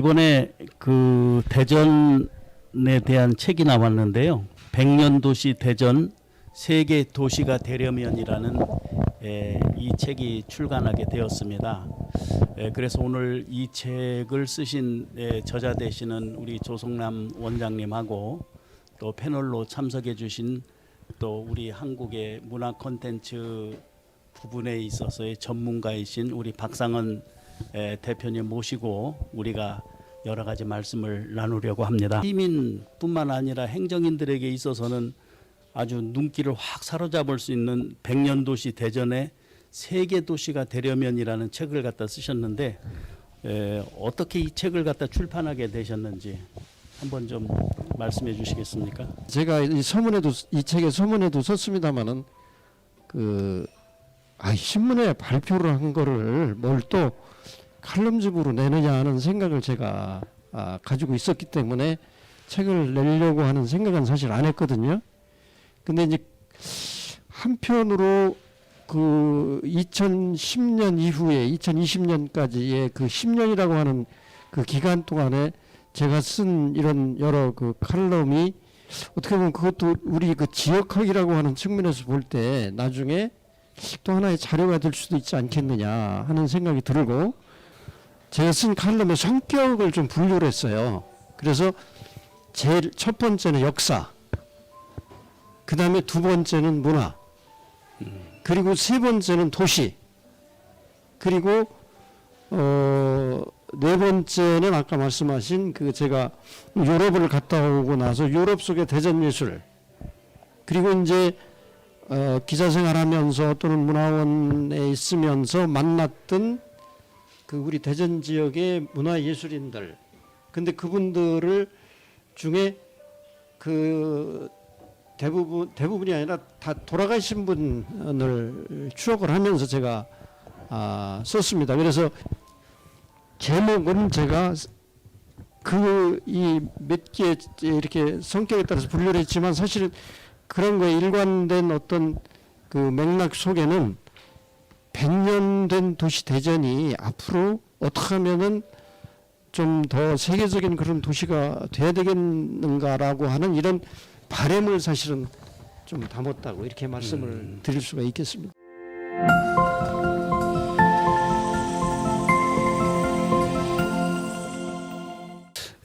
이번에 그 대전에 대한 책이 나왔는데요. 백년 도시 대전 세계 도시가 되려면이라는 에, 이 책이 출간하게 되었습니다. 에, 그래서 오늘 이 책을 쓰신 에, 저자 되시는 우리 조성남 원장님하고 또 패널로 참석해 주신 또 우리 한국의 문화 콘텐츠 부분에 있어서의 전문가이신 우리 박상은 에, 대표님 모시고 우리가 여러 가지 말씀을 나누려고 합니다. 시민뿐만 아니라 행정인들에게 있어서는 아주 눈길을 확 사로잡을 수 있는 백년 도시 대전의 세계 도시가 되려면이라는 책을 갖다 쓰셨는데 에, 어떻게 이 책을 갖다 출판하게 되셨는지 한번 좀 말씀해 주시겠습니까? 제가 이 서문에도 이 책의 서문에도 썼습니다마는 그 아, 신문에 발표를 한 거를 뭘 또 칼럼집으로 내느냐 하는 생각을 제가 아, 가지고 있었기 때문에 책을 내려고 하는 생각은 사실 안 했거든요. 근데 이제 한편으로 그 2010년 이후에 2020년까지의 그 10년이라고 하는 그 기간 동안에 제가 쓴 이런 여러 그 칼럼이 어떻게 보면 그것도 우리 그 지역학이라고 하는 측면에서 볼 때 나중에 또 하나의 자료가 될 수도 있지 않겠느냐 하는 생각이 들고 제가 쓴 칼럼의 성격을 좀 분류를 했어요. 그래서 제일 첫 번째는 역사, 그 다음에 두 번째는 문화, 그리고 세 번째는 도시, 그리고 어, 네 번째는 아까 말씀하신 그 제가 유럽을 갔다 오고 나서 유럽 속의 대전 예술, 그리고 이제 어, 기자 생활하면서 또는 문화원에 있으면서 만났던 그 우리 대전 지역의 문화 예술인들, 근데 그분들을 중에 그 대부분 대부분이 아니라 다 돌아가신 분을 추억을 하면서 제가 아, 썼습니다. 그래서 제목은 제가 그 이 몇 개 이렇게 성격에 따라서 분류를 했지만 사실은 그런 거에 일관된 어떤 그 맥락 속에는 100년 된 도시 대전이 앞으로 어떻게 하면은 좀 더 세계적인 그런 도시가 돼야 되겠는가라고 하는 이런 바램을 사실은 좀 담았다고 이렇게 말씀을 드릴 수가 있겠습니다.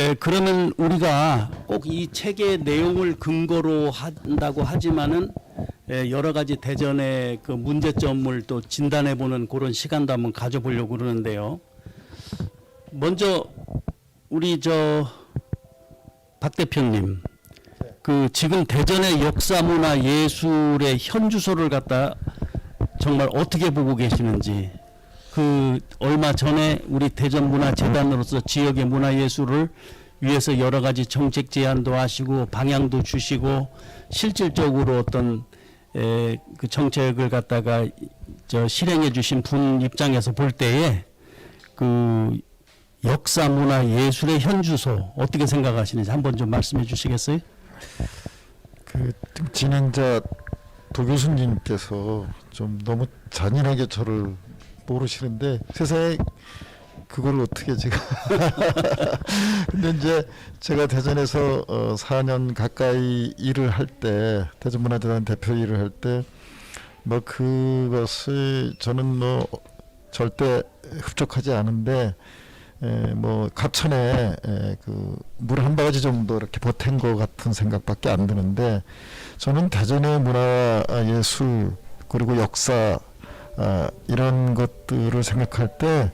예, 그러면 우리가 꼭 이 책의 내용을 근거로 한다고 하지만은 예, 여러 가지 대전의 그 문제점을 또 진단해 보는 그런 시간도 한번 가져보려고 그러는데요. 먼저 우리 저 박 대표님, 그 지금 대전의 역사 문화 예술의 현주소를 갖다 정말 어떻게 보고 계시는지 그 얼마 전에 우리 대전문화재단으로서 지역의 문화예술을 위해서 여러 가지 정책 제안도 하시고 방향도 주시고 실질적으로 어떤 에, 그 정책을 갖다가 저 실행해 주신 분 입장에서 볼 때에 그 역사 문화 예술의 현주소 어떻게 생각하시는지 한번 좀 말씀해 주시겠어요? 그 진행자 도 교수님께서 좀 너무 잔인하게 저를 모르시는데 세상에 그걸 어떻게 제가 근데 이제 제가 대전에서 어 4년 가까이 일을 할 때 대전문화재단 대표 일을 할 때 뭐 그것을 저는 뭐 절대 흡족하지 않은데 에, 뭐 갑천에 그물 한 바가지 정도 이렇게 보탠 것 같은 생각밖에 안 드는데 저는 대전의 문화 예술 그리고 역사 아, 이런 것들을 생각할 때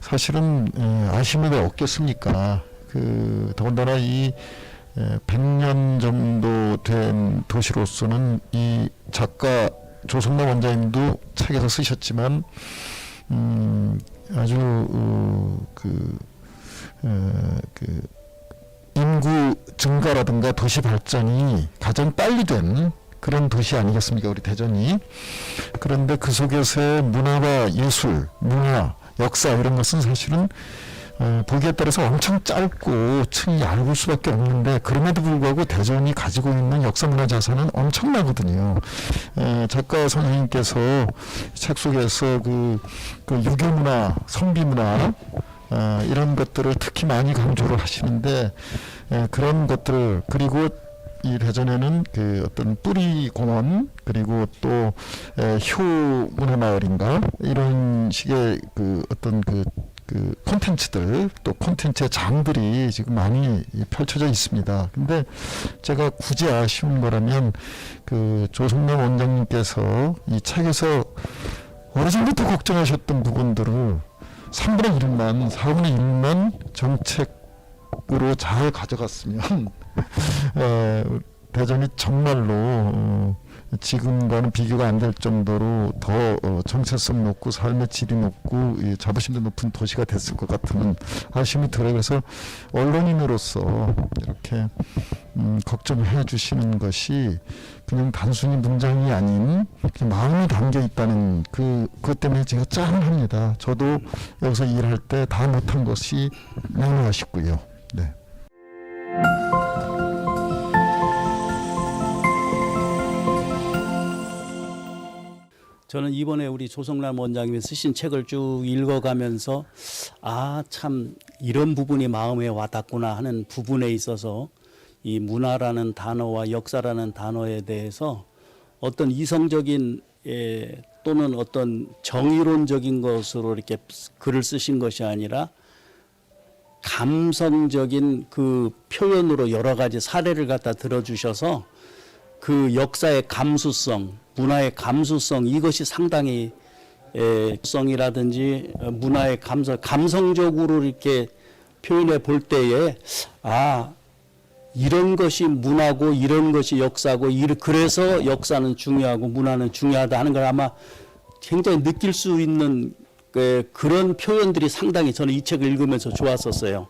사실은 에, 아쉬움이 왜 없겠습니까? 그 더군다나 이 에, 100년 정도 된 도시로서는 이 작가 조성남 원장님도 책에서 쓰셨지만 음, 아주 어, 그, 어, 그 인구 증가라든가 도시 발전이 가장 빨리 된 그런 도시 아니겠습니까 우리 대전이 그런데 그 속에서의 문화와 예술, 문화, 역사 이런 것은 사실은 어, 보기에 따라서 엄청 짧고 층이 얇을 수밖에 없는데 그럼에도 불구하고 대전이 가지고 있는 역사 문화 자산은 엄청나거든요. 에, 작가 선생님께서 책 속에서 그, 그 유교 문화, 성비 문화 어, 이런 것들을 특히 많이 강조를 하시는데 에, 그런 것들 그리고 이 대전에는 그 어떤 뿌리 공원 그리고 또 에, 효 문화 마을인가 이런 식의 그 어떤 그, 그 콘텐츠들 또 콘텐츠의 장들이 지금 많이 이 펼쳐져 있습니다. 근데 제가 굳이 아쉬운 거라면 그 조성남 원장님께서 이 책에서 오래전부터 걱정하셨던 부분들을 3분의 1만, 4분의 1만 정책으로 잘 가져갔으면 에, 대전이 정말로 어, 지금과는 비교가 안 될 정도로 더 어, 정체성 높고 삶의 질이 높고 이 자부심도 높은 도시가 됐을 것 같은 아쉬움이 들어요. 그래서 언론인으로서 이렇게 음, 걱정해 주시는 것이 그냥 단순히 문장이 아닌 마음이 담겨 있다는 그 그것 때문에 제가 짠합니다. 저도 여기서 일할 때 다 못한 것이 너무 아쉽고요. 네. 저는 이번에 우리 조성남 원장님이 쓰신 책을 쭉 읽어가면서 아 참 이런 부분이 마음에 와닿구나 하는 부분에 있어서 이 문화라는 단어와 역사라는 단어에 대해서 어떤 이성적인 예, 또는 어떤 정의론적인 것으로 이렇게 글을 쓰신 것이 아니라 감성적인 그 표현으로 여러 가지 사례를 갖다 들어주셔서 그 역사의 감수성, 문화의 감수성 이것이 상당히 에, 성이라든지 어, 문화의 감성, 감성적으로 이렇게 표현해 볼 때에 아 이런 것이 문화고 이런 것이 역사고 그래서 역사는 중요하고 문화는 중요하다 하는 걸 아마 굉장히 느낄 수 있는 그, 그런 표현들이 상당히 저는 이 책을 읽으면서 좋았었어요.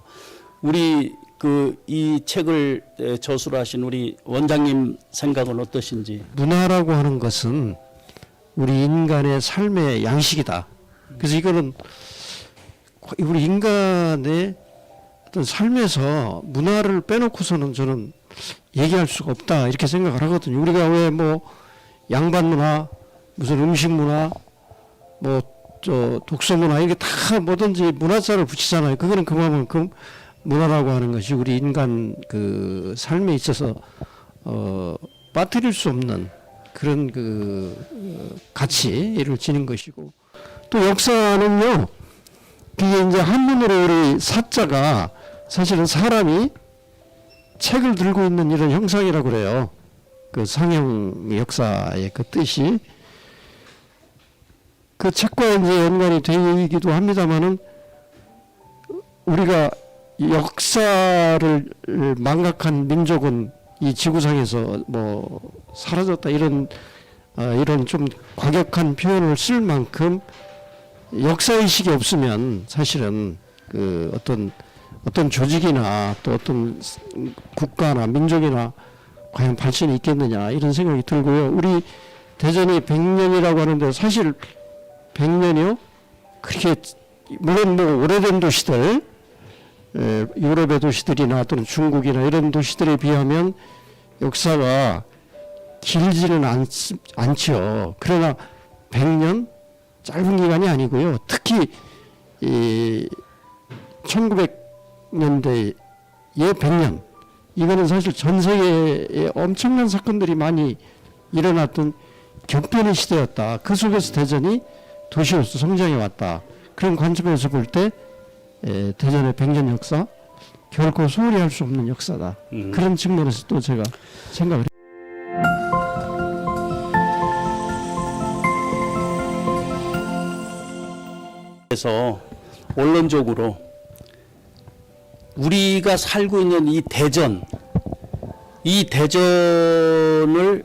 우리 그 이 책을 에, 저술하신 우리 원장님 생각은 어떠신지? 문화라고 하는 것은 우리 인간의 삶의 양식이다. 그래서 이거는 우리 인간의 어떤 삶에서 문화를 빼놓고서는 저는 얘기할 수가 없다 이렇게 생각을 하거든요. 우리가 왜 뭐 양반 문화, 무슨 음식 문화, 뭐 저 독서 문화 이게 다 뭐든지 문화자를 붙이잖아요. 그거는 그만큼 문화라고 하는 것이 우리 인간 그 삶에 있어서 어 빠뜨릴 수 없는 그런 그 어, 가치를 지닌 것이고 또 역사는요 그게 이제 한문으로 우리 사자가 사실은 사람이 책을 들고 있는 이런 형상이라고 그래요. 그 상형 역사의 그 뜻이. 그 책과 이제 연관이 되기도 합니다만은 우리가 역사를 망각한 민족은 이 지구상에서 뭐 사라졌다 이런 어, 이런 좀 과격한 표현을 쓸 만큼 역사 의식이 없으면 사실은 그 어떤 어떤 조직이나 또 어떤 스- 국가나 민족이나 과연 발전이 있겠느냐 이런 생각이 들고요. 우리 대전이 100년이라고 하는데 사실 100년이요? 그렇게 물론 뭐 오래된 도시들 에, 유럽의 도시들이나 또는 중국이나 이런 도시들에 비하면 역사가 길지는 않, 않죠. 그러나 100년 짧은 기간이 아니고요. 특히 이 1900년대의 100년 이거는 사실 전 세계에 엄청난 사건들이 많이 일어났던 격변의 시대였다. 그 속에서 대전이 도시로서 성장해 왔다. 그런 관점에서 볼 때 대전의 100년 역사 결코 소홀히 할 수 없는 역사다. 음. 그런 측면에서 또 제가 생각을 그래서 원론적으로 우리가 살고 있는 이 대전, 이 대전을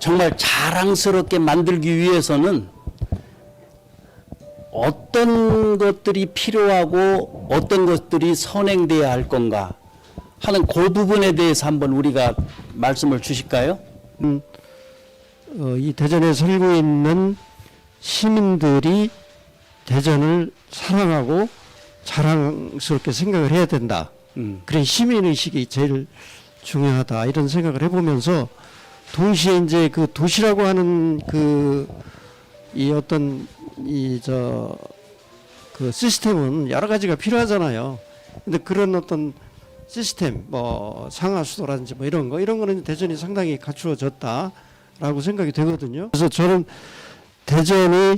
정말 자랑스럽게 만들기 위해서는 어떤 것들이 필요하고 어떤 것들이 선행돼야 할 건가 하는 그 부분에 대해서 한번 우리가 말씀을 주실까요? 어, 이 대전에 살고 있는 시민들이 대전을 사랑하고 자랑스럽게 생각을 해야 된다. 음. 그래 시민 의식이 제일 중요하다 이런 생각을 해보면서 동시에 이제 그 도시라고 하는 그 이 어떤 이 저 그 시스템은 여러 가지가 필요하잖아요. 근데 그런 어떤 시스템 뭐 상하 수도라든지 뭐 이런 거 이런 거는 대전이 상당히 갖추어졌다라고 생각이 되거든요. 그래서 저는 대전이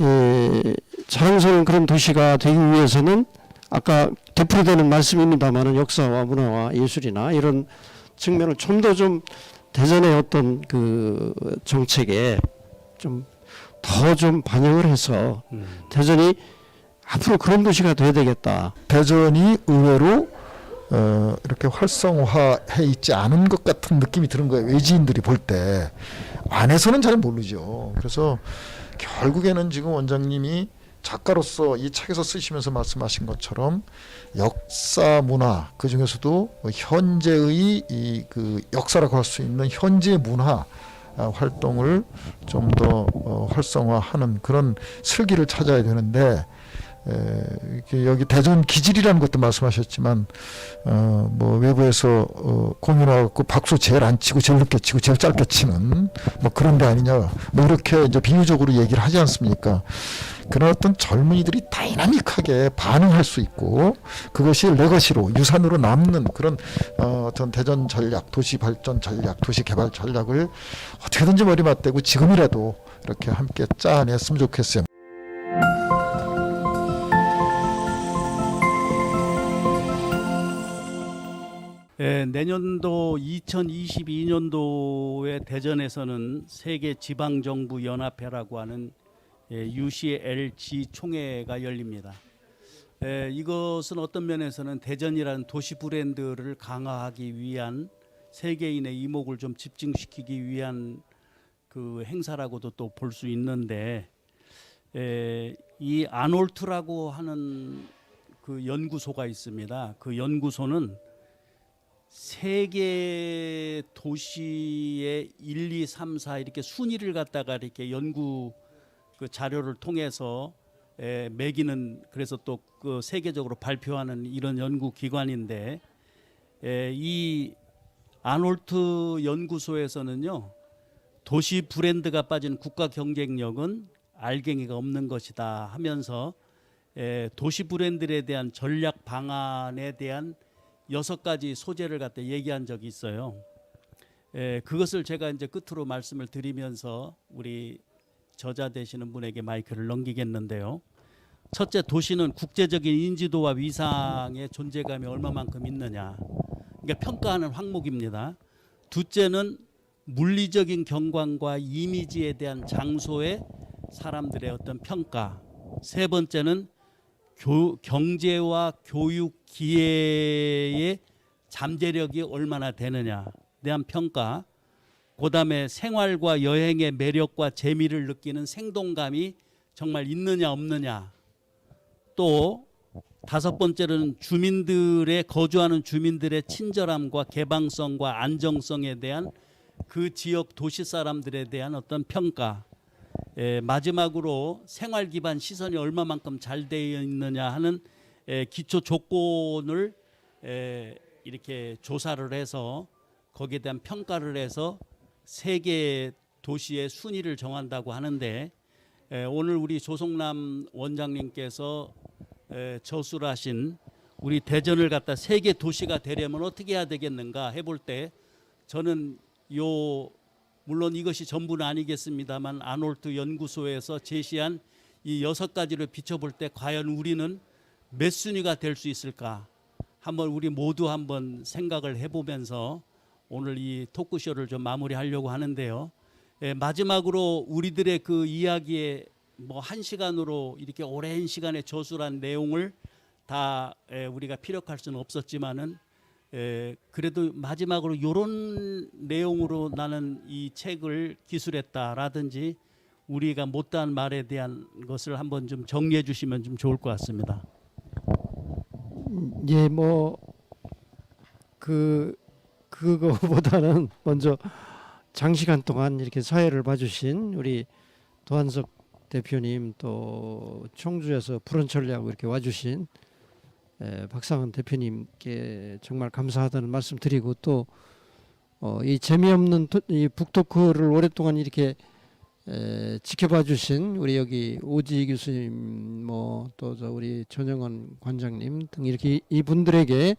예, 자랑스러운 그런 도시가 되기 위해서는 아까 되풀이되는 말씀입니다만은 역사와 문화와 예술이나 이런 측면을 좀 더좀 대전의 어떤 그 정책에 좀 더 좀 반영을 해서 음. 대전이 앞으로 그런 도시가 돼야 되겠다. 대전이 의외로 어, 이렇게 활성화해 있지 않은 것 같은 느낌이 드는 거예요. 외지인들이 볼 때 안에서는 잘 모르죠. 그래서 결국에는 지금 원장님이 작가로서 이 책에서 쓰시면서 말씀하신 것처럼 역사 문화 그 중에서도 현재의 이 그 역사라고 할 수 있는 현재 문화 아, 활동을 좀더 어, 활성화하는 그런 슬기를 찾아야 되는데 에, 여기 대전 기질이라는 것도 말씀하셨지만 어, 뭐 외부에서 어, 공연 와갖고 박수 제일 안 치고 제일 늦게 치고 제일 짧게 치는 뭐 그런 데 아니냐 뭐 이렇게 이제 비유적으로 얘기를 하지 않습니까? 그런 어떤 젊은이들이 다이나믹하게 반응할 수 있고 그것이 레거시로 유산으로 남는 그런 어, 어떤 대전 전략, 도시 발전 전략, 도시 개발 전략을 어떻게든지 머리 맞대고 지금이라도 이렇게 함께 짜냈으면 좋겠어요. 예, 내년도 2022년도에 대전에서는 세계 지방 정부 연합회라고 하는 예, UCLG 총회가 열립니다. 예, 이것은 어떤 면에서는 대전이라는 도시 브랜드를 강화하기 위한 세계인의 이목을 좀 집중시키기 위한 그 행사라고도 또 볼 수 있는데 에, 이 아놀트라고 하는 그 연구소가 있습니다. 그 연구소는 세계 도시의 1, 2, 3, 4 이렇게 순위를 갖다가 이렇게 연구 그 자료를 통해서 에, 매기는 그래서 또 그 세계적으로 발표하는 이런 연구 기관인데 에, 이 아놀트 연구소에서는요 도시 브랜드가 빠진 국가 경쟁력은 알갱이가 없는 것이다 하면서 에, 도시 브랜드에 대한 전략 방안에 대한 여섯 가지 소재를 갖다 얘기한 적이 있어요. 에, 그것을 제가 이제 끝으로 말씀을 드리면서 우리 저자 되시는 분에게 마이크를 넘기겠는데요. 첫째 도시는 국제적인 인지도와 위상의 존재감이 얼마만큼 있느냐. 그러니까 평가하는 항목입니다. 둘째는 물리적인 경관과 이미지에 대한 장소의 사람들의 어떤 평가. 세 번째는 교, 경제와 교육 기회의 잠재력이 얼마나 되느냐 대한 평가. 그 다음에 생활과 여행의 매력과 재미를 느끼는 생동감이 정말 있느냐 없느냐. 또 다섯 번째로는 주민들의 거주하는 주민들의 친절함과 개방성과 안정성에 대한 그 지역 도시 사람들에 대한 어떤 평가. 에, 마지막으로 생활 기반 시설이 얼마만큼 잘 되어 있느냐 하는 에, 기초 조건을 에, 이렇게 조사를 해서 거기에 대한 평가를 해서 세계 도시의 순위를 정한다고 하는데 에, 오늘 우리 조성남 원장님께서 에, 저술하신 우리 대전을 갖다 세계 도시가 되려면 어떻게 해야 되겠는가 해볼 때 저는 요 물론 이것이 전부는 아니겠습니다만 아놀트 연구소에서 제시한 이 여섯 가지를 비춰볼 때 과연 우리는 몇 순위가 될 수 있을까? 한번 우리 모두 한번 생각을 해보면서 오늘 이 토크쇼를 좀 마무리하려고 하는데요. 예, 마지막으로 우리들의 그 이야기에 뭐 한 시간으로 이렇게 오랜 시간에 저술한 내용을 다 예, 우리가 피력할 수는 없었지만은 에, 그래도 마지막으로 이런 내용으로 나는 이 책을 기술했다라든지 우리가 못다한 말에 대한 것을 한번 좀 정리해 주시면 좀 좋을 것 같습니다. 예, 뭐 그 그거보다는 먼저 장시간 동안 이렇게 사회를 봐주신 우리 도한석 대표님 또 청주에서 불원천리하고 이렇게 와주신 에, 박상은 대표님께 정말 감사하다는 말씀 드리고 또 어, 이 재미없는 토, 이 북토크를 오랫동안 이렇게 에, 지켜봐 주신 우리 여기 오지 교수님 뭐또저 우리 전영원 관장님 등 이렇게 이분들에게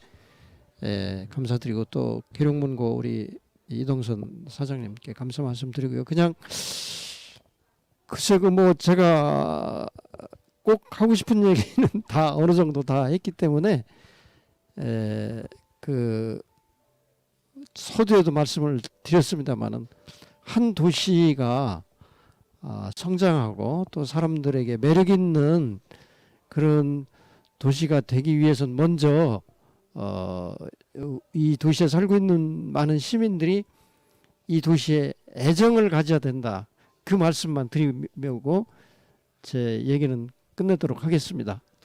에, 감사드리고 또 계룡문고 우리 이동선 사장님께 감사 말씀드리고요. 그냥 글쎄 그뭐 제가 꼭 하고 싶은 얘기는 다 어느 정도 다 했기 때문에 에, 그 서두에도 말씀을 드렸습니다마는 한 도시가 아, 성장하고 또 사람들에게 매력 있는 그런 도시가 되기 위해서는 먼저 어, 이 도시에 살고 있는 많은 시민들이 이 도시에 애정을 가져야 된다. 그 말씀만 드리고 제 얘기는 끝내도록 하겠습니다.